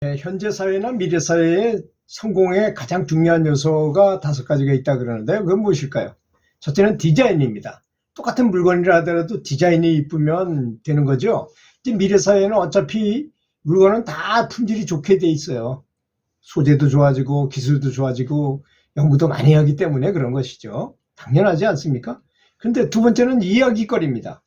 네, 현재 사회나 미래 사회의 성공의 가장 중요한 요소가 다섯 가지가 있다 그러는데요. 그건 무엇일까요? 첫째는 디자인입니다. 똑같은 물건이라 하더라도 디자인이 이쁘면 되는 거죠. 이제 미래 사회는 어차피 물건은 다 품질이 좋게 돼 있어요. 소재도 좋아지고 기술도 좋아지고 연구도 많이 하기 때문에 그런 것이죠. 당연하지 않습니까? 근데 두 번째는 이야기거리입니다.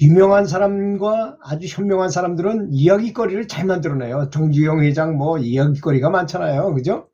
유명한 사람과 아주 현명한 사람들은 이야기거리를 잘 만들어내요. 정주영 회장 뭐 이야기거리가 많잖아요. 그죠?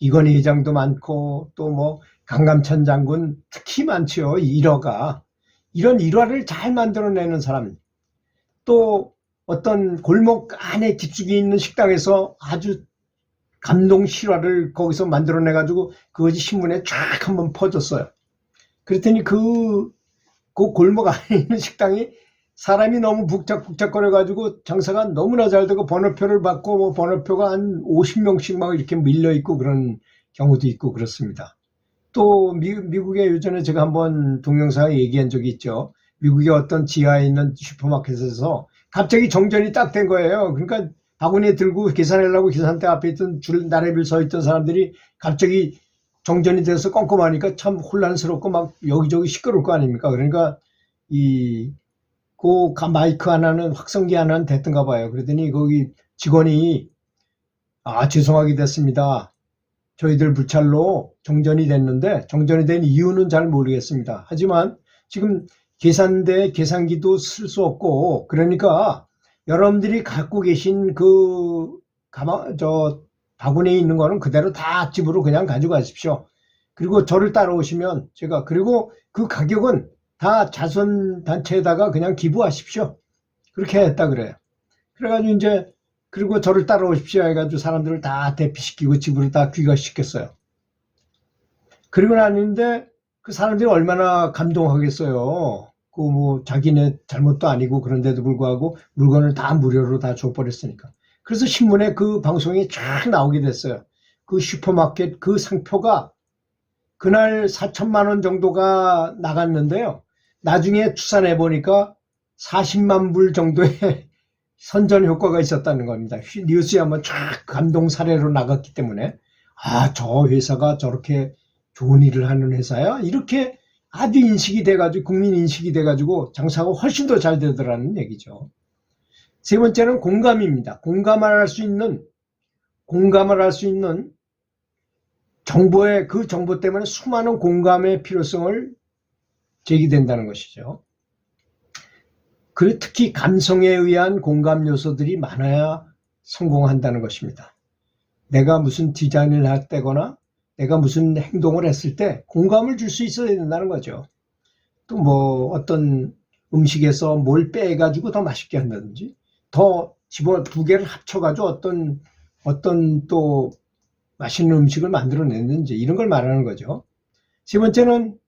이건희 회장도 많고 또 뭐 강감찬 장군 특히 많지요. 일화가. 이런 일화를 잘 만들어내는 사람. 또 어떤 골목 안에 깊숙이 있는 식당에서 아주 감동 실화를 거기서 만들어내 가지고 그것이 신문에 쫙 한번 퍼졌어요. 그랬더니 그, 그 골목 안에 있는 식당이 사람이 너무 북적북적거려 가지고 장사가 너무나 잘 되고 번호표를 받고 뭐 번호표가 한 50명씩 막 이렇게 밀려 있고 그런 경우도 있고 그렇습니다. 또 미, 미국에 예전에 제가 한번 동영상에 얘기한 적이 있죠. 미국의 어떤 지하에 있는 슈퍼마켓에서 갑자기 정전이 딱 된 거예요. 그러니까 바구니에 들고 계산하려고 계산대 앞에 있던 줄 나래빌 서 있던 사람들이 갑자기 정전이 돼서 껌껌하니까 참 혼란스럽고 막 여기저기 시끄러울 거 아닙니까? 그러니까 이, 그 가- 마이크 하나는 확성기 하나는 됐던가 봐요. 그러더니 거기 직원이 아, 죄송하게 됐습니다. 저희들 불찰로 정전이 됐는데 정전이 된 이유는 잘 모르겠습니다. 하지만 지금 계산대 계산기도 쓸 수 없고 그러니까 여러분들이 갖고 계신 그 가마 저 바구니에 있는 거는 그대로 다 집으로 그냥 가져가십시오. 그리고 저를 따라오시면 제가 그리고 그 가격은 다 자선 단체에다가 그냥 기부하십시오. 그렇게 했다 그래요. 그래가지고 이제 그리고 저를 따라오십시오 해가지고 사람들을 다 대피시키고 집으로 다 귀가시켰어요. 그리고 나는데 그 사람들이 얼마나 감동하겠어요. 그 뭐 자기네 잘못도 아니고 그런데도 불구하고 물건을 다 무료로 다 줘버렸으니까. 그래서 신문에 그 방송이 쫙 나오게 됐어요. 그 슈퍼마켓 그 상표가 그날 4천만 원 정도가 나갔는데요. 나중에 추산해 보니까 40만 불 정도의 선전 효과가 있었다는 겁니다. 휘- 뉴스에 한번 쫙 감동 사례로 나갔기 때문에 아, 저 회사가 저렇게 좋은 일을 하는 회사야? 이렇게 아주 인식이 돼가지고 국민 인식이 돼가지고 장사가 훨씬 더 잘 되더라는 얘기죠. 세 번째는 공감입니다. 공감을 할 수 있는 공감을 할 수 있는 정보의 그 정보 때문에 수많은 공감의 필요성을 제기된다는 것이죠. 그리고 특히 감성에 의한 공감 요소들이 많아야 성공한다는 것입니다. 내가 무슨 디자인을 했다거나 내가 무슨 행동을 했을 때 공감을 줄 수 있어야 된다는 거죠. 또 뭐 어떤 음식에서 뭘 빼가지고 더 맛있게 한다든지 더 집어 두 개를 합쳐가지고 어떤 어떤 또 맛있는 음식을 만들어냈는지 이런 걸 말하는 거죠. 세 번째는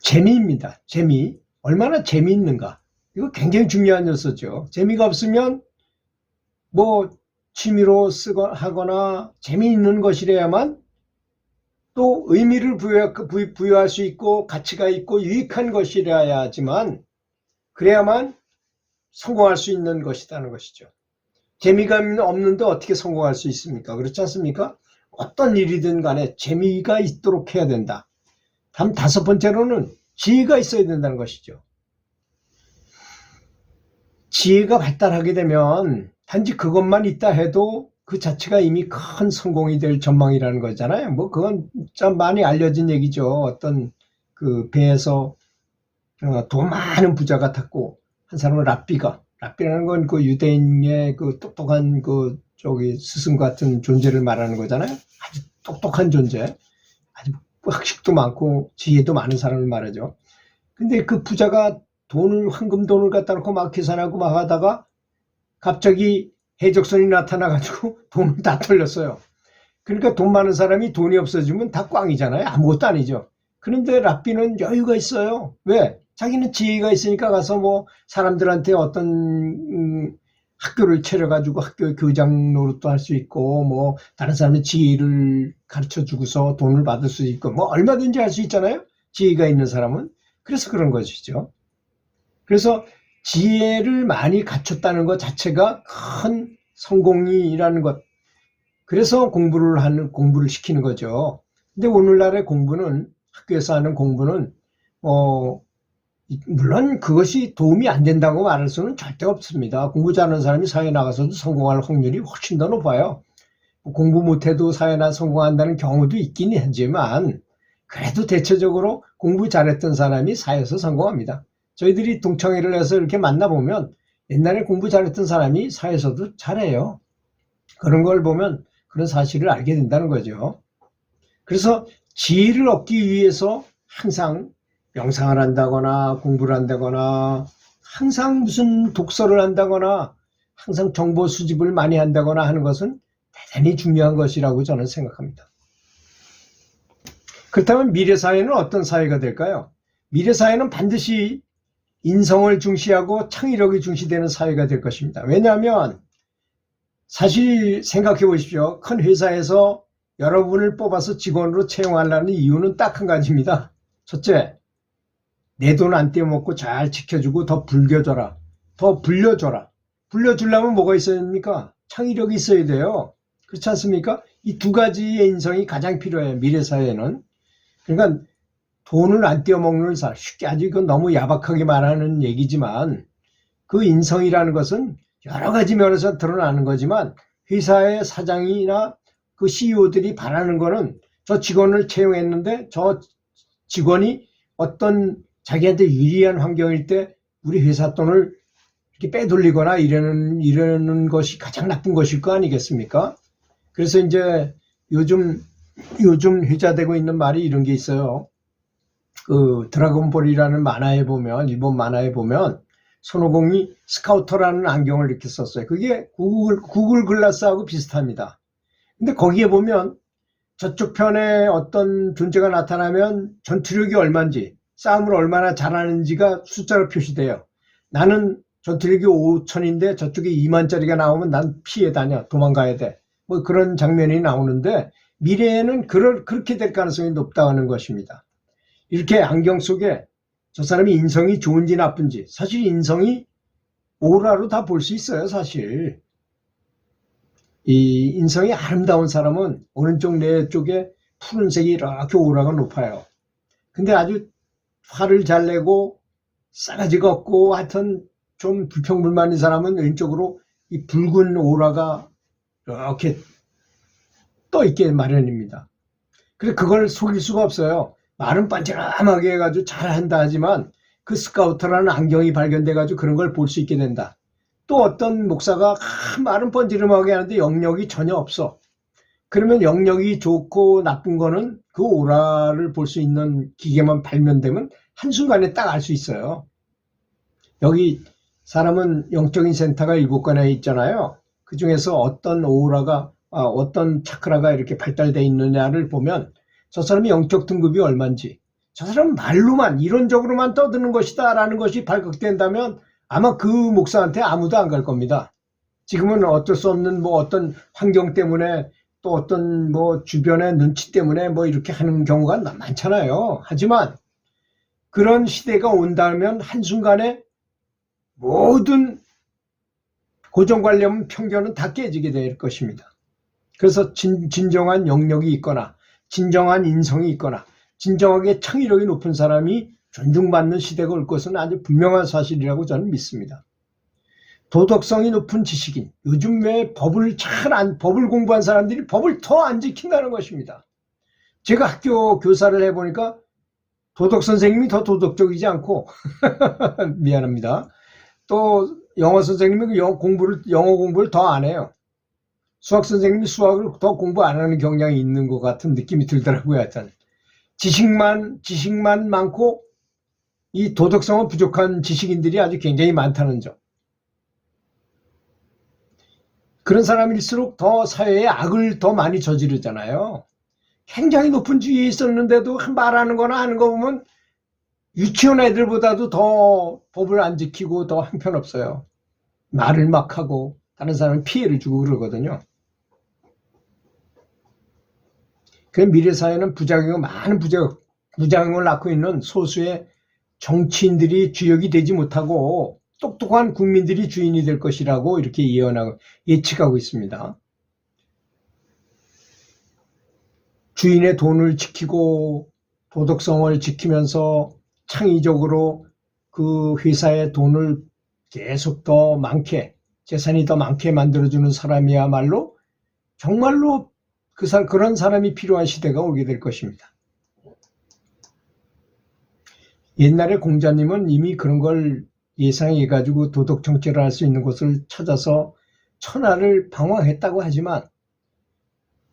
재미입니다. 재미. 얼마나 재미있는가. 이거 굉장히 중요한 요소죠. 재미가 없으면 뭐 취미로 쓰거나 하거나 재미있는 것이래야만 또 의미를 부여, 부- 부여할 수 있고 가치가 있고 유익한 것이라야지만 그래야만 성공할 수 있는 것이라는 것이죠. 재미가 없는데 어떻게 성공할 수 있습니까? 그렇지 않습니까? 어떤 일이든 간에 재미가 있도록 해야 된다. 다음 다섯 번째로는 지혜가 있어야 된다는 것이죠. 지혜가 발달하게 되면 단지 그것만 있다 해도 그 자체가 이미 큰 성공이 될 전망이라는 거잖아요. 뭐 그건 참 많이 알려진 얘기죠. 어떤 그 배에서 어, 돈 많은 부자가 탔고 한 사람은 랍비가 랍비라는 건 그 유대인의 그 똑똑한 그 저기 스승 같은 존재를 말하는 거잖아요. 아주 똑똑한 존재, 아주 학식도 많고 지혜도 많은 사람을 말하죠. 근데 그 부자가 돈을 황금 돈을 갖다 놓고 막 계산하고 막 하다가 갑자기 해적선이 나타나가지고 돈을 다 털렸어요. 그러니까 돈 많은 사람이 돈이 없어지면 다 꽝이잖아요. 아무것도 아니죠. 그런데 랍비는 여유가 있어요. 왜? 자기는 지혜가 있으니까 가서 뭐 사람들한테 어떤 음, 학교를 차려가지고 학교 교장 노릇도 할 수 있고 뭐 다른 사람의 지혜를 가르쳐 주고서 돈을 받을 수 있고 뭐 얼마든지 할 수 있잖아요. 지혜가 있는 사람은 그래서 그런 것이죠. 그래서 지혜를 많이 갖췄다는 것 자체가 큰 성공이라는 것. 그래서 공부를 하는, 공부를 시키는 거죠. 근데 오늘날의 공부는, 학교에서 하는 공부는, 어, 이- 물론 그것이 도움이 안 된다고 말할 수는 절대 없습니다. 공부 잘하는 사람이 사회에 나가서도 성공할 확률이 훨씬 더 높아요. 공부 못해도 사회나 성공한다는 경우도 있긴 하지만, 그래도 대체적으로 공부 잘했던 사람이 사회에서 성공합니다. 저희들이 동창회를 해서 이렇게 만나보면 옛날에 공부 잘했던 사람이 사회에서도 잘해요. 그런 걸 보면 그런 사실을 알게 된다는 거죠. 그래서 지혜를 얻기 위해서 항상 명상을 한다거나 공부를 한다거나 항상 무슨 독서를 한다거나 항상 정보 수집을 많이 한다거나 하는 것은 대단히 중요한 것이라고 저는 생각합니다. 그렇다면 미래 사회는 어떤 사회가 될까요? 미래 사회는 반드시 인성을 중시하고 창의력이 중시되는 사회가 될 것입니다. 왜냐하면 사실 생각해 보십시오. 큰 회사에서 여러분을 뽑아서 직원으로 채용하려는 이유는 딱 한 가지입니다. 첫째, 내 돈 안 떼먹고 잘 지켜주고 더 불겨줘라. 더 불려줘라. 불려주려면 뭐가 있어야 됩니까? 창의력이 있어야 돼요. 그렇지 않습니까? 이 두 가지의 인성이 가장 필요해요. 미래 사회에는. 그러니까 돈을 안 떼어먹는 사람, 쉽게 아주 이건 너무 야박하게 말하는 얘기지만 그 인성이라는 것은 여러 가지 면에서 드러나는 거지만 회사의 사장이나 그 CEO들이 바라는 거는 저 직원을 채용했는데 저 직원이 어떤 자기한테 유리한 환경일 때 우리 회사 돈을 이렇게 빼돌리거나 이러는, 이러는 것이 가장 나쁜 것일 거 아니겠습니까? 그래서 이제 요즘, 요즘 회자되고 있는 말이 이런 게 있어요. 그 드라곤볼이라는 만화에 보면 일본 만화에 보면 손오공이 스카우터라는 안경을 이렇게 썼어요. 그게 구글 구글 글라스하고 비슷합니다. 근데 거기에 보면 저쪽 편에 어떤 존재가 나타나면 전투력이 얼마인지 싸움을 얼마나 잘하는지가 숫자로 표시돼요. 나는 전투력이 5천인데 저쪽에 2만짜리가 나오면 난 피해 다녀 도망가야 돼. 뭐 그런 장면이 나오는데 미래에는 그럴, 그렇게 될 가능성이 높다는 것입니다. 이렇게 안경 속에 저 사람이 인성이 좋은지 나쁜지 사실 인성이 오라로 다 볼 수 있어요 사실 이 인성이 아름다운 사람은 오른쪽 내 쪽에 푸른색이 이렇게 오라가 높아요 근데 아주 화를 잘 내고 싸가지가 없고 하여튼 좀 불평불만인 사람은 왼쪽으로 이 붉은 오라가 이렇게 떠 있게 마련입니다 그래 그걸 속일 수가 없어요 말은 반지람하게 해가지고 잘한다 하지만 그 스카우터라는 안경이 발견돼가지고 그런 걸 볼 수 있게 된다. 또 어떤 목사가 아, 말은 번지름하게 하는데 영역이 전혀 없어. 그러면 영역이 좋고 나쁜 거는 그 오라를 볼 수 있는 기계만 발견되면 한순간에 딱 알 수 있어요. 여기 사람은 영적인 센터가 일곱 개나 있잖아요. 그 중에서 어떤 오라가, 아, 어떤 차크라가 이렇게 발달되어 있느냐를 보면 저 사람이 영적 등급이 얼마인지, 저 사람은 말로만, 이론적으로만 떠드는 것이다 라는 것이 발각된다면 아마 그 목사한테 아무도 안 갈 겁니다. 지금은 어쩔 수 없는 뭐 어떤 환경 때문에 또 어떤 뭐 주변의 눈치 때문에 뭐 이렇게 하는 경우가 많잖아요. 하지만 그런 시대가 온다면 한순간에 모든 고정관념 편견은 다 깨지게 될 것입니다. 그래서 진, 진정한 영역이 있거나 진정한 인성이 있거나 진정하게 창의력이 높은 사람이 존중받는 시대가 올 것은 아주 분명한 사실이라고 저는 믿습니다. 도덕성이 높은 지식인, 요즘 왜 법을 잘 안, 법을 공부한 사람들이 법을 더 안 지킨다는 것입니다. 제가 학교 교사를 해보니까 도덕 선생님이 더 도덕적이지 않고, 미안합니다. 또 영어 선생님이 영어 공부를, 영어 공부를 더 안 해요. 수학 선생님이 수학을 더 공부 안 하는 경향이 있는 것 같은 느낌이 들더라고요. 하여튼. 지식만, 지식만 많고 이 도덕성은 부족한 지식인들이 아주 굉장히 많다는 점. 그런 사람일수록 더 사회에 악을 더 많이 저지르잖아요. 굉장히 높은 지위에 있었는데도 말하는 거나 하는 거 보면 유치원 애들보다도 더 법을 안 지키고 더 형편없어요. 말을 막 하고 다른 사람은 피해를 주고 그러거든요. 그 미래 사회는 부작용 많은 부작 부작용을 낳고 있는 소수의 정치인들이 주역이 되지 못하고 똑똑한 국민들이 주인이 될 것이라고 이렇게 예언하고 예측하고 있습니다. 주인의 돈을 지키고 도덕성을 지키면서 창의적으로 그 회사의 돈을 계속 더 많게 재산이 더 많게 만들어주는 사람이야말로 정말로 그 사, 그런 사람이 필요한 시대가 오게 될 것입니다. 옛날에 공자님은 이미 그런 걸 예상해 가지고 도덕 정체를 할 수 있는 곳을 찾아서 천하를 방황했다고 하지만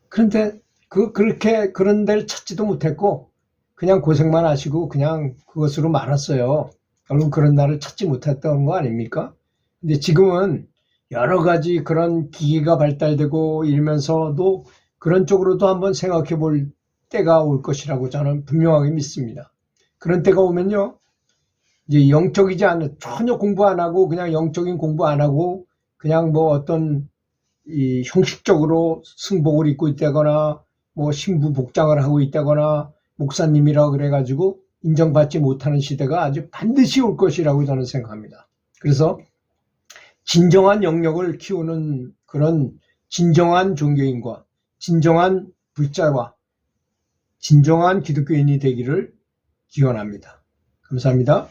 그런데 그 그렇게 그런 데를 찾지도 못했고 그냥 고생만 하시고 그냥 그것으로 말았어요. 결국 그런 날을 찾지 못했던 거 아닙니까? 근데 지금은 여러 가지 그런 기계가 발달되고 이러면서도 그런 쪽으로도 한번 생각해 볼 때가 올 것이라고 저는 분명하게 믿습니다. 그런 때가 오면요. 이제 영적이지 않은 전혀 공부 안 하고 그냥 영적인 공부 안 하고 그냥 뭐 어떤 이 형식적으로 승복을 입고 있다거나 뭐 신부 복장을 하고 있다거나 목사님이라 그래가지고 인정받지 못하는 시대가 아주 반드시 올 것이라고 저는 생각합니다. 그래서 진정한 영역을 키우는 그런 진정한 종교인과 진정한 불자와 진정한 기독교인이 되기를 기원합니다. 감사합니다.